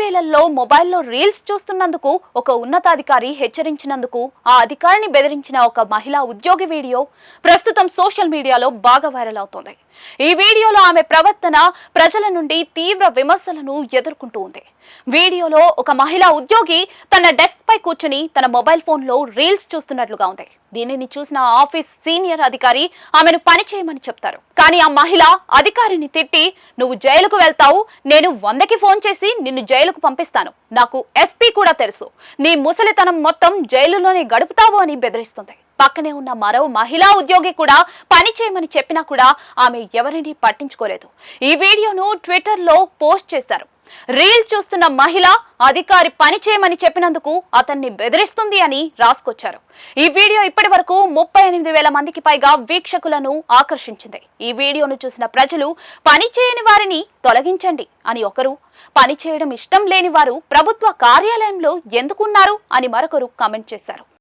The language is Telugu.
వేళల్లో మొబైల్లో రీల్స్ చూస్తున్నందుకు ఒక ఉన్నతాధికారి హెచ్చరించినందుకు ఆ అధికారిని బెదిరించిన ఒక మహిళా ఉద్యోగి వీడియో ప్రస్తుతం సోషల్ మీడియాలో బాగా వైరల్ అవుతోంది. ఈ వీడియోలో ఆమె ప్రవర్తన ప్రజల నుండి తీవ్ర విమర్శలను ఎదుర్కొంటూ ఉంది. వీడియోలో ఒక మహిళా ఉద్యోగి తన డెస్క్ పై కూర్చుని తన మొబైల్ ఫోన్లో రీల్స్ చూస్తున్నట్లుగా ఉంది. దీనిని చూసిన ఆఫీస్ సీనియర్ అధికారి ఆమెను పని చేయమని చెప్తారు. కానీ ఆ మహిళ అధికారిని తిట్టి నువ్వు జైలుకు వెళ్తావు నేను వందకి ఫోన్ చేసి నిన్ను జైలుకు పంపిస్తాను. నాకు ఎస్పీ కూడా తెలుసు. నీ ముసలితనం మొత్తం జైలులోనే గడుపుతావు అని బెదిరిస్తుంది. పక్కనే ఉన్న మరో మహిళా ఉద్యోగి కూడా పని చేయమని చెప్పినా కూడా ఆమె ఎవరిని పట్టించుకోలేదు. ఈ వీడియోను ట్విట్టర్లో పోస్ట్ చేశారు రీల్ చూస్తున్న మహిళ అధికారి పని చేయమని చెప్పినందుకు అతన్ని బెదిరిస్తుంది అని రాసుకొచ్చారు. ఈ వీడియో ఇప్పటి వరకు ముప్పై ఎనిమిది వేల మందికి పైగా వీక్షకులను ఆకర్షించింది. ఈ వీడియోను చూసిన ప్రజలు పని చేయని వారిని తొలగించండి అని ఒకరు పని చేయడం ఇష్టం లేని వారు ప్రభుత్వ కార్యాలయంలో ఎందుకున్నారు అని మరొకరు కామెంట్ చేశారు.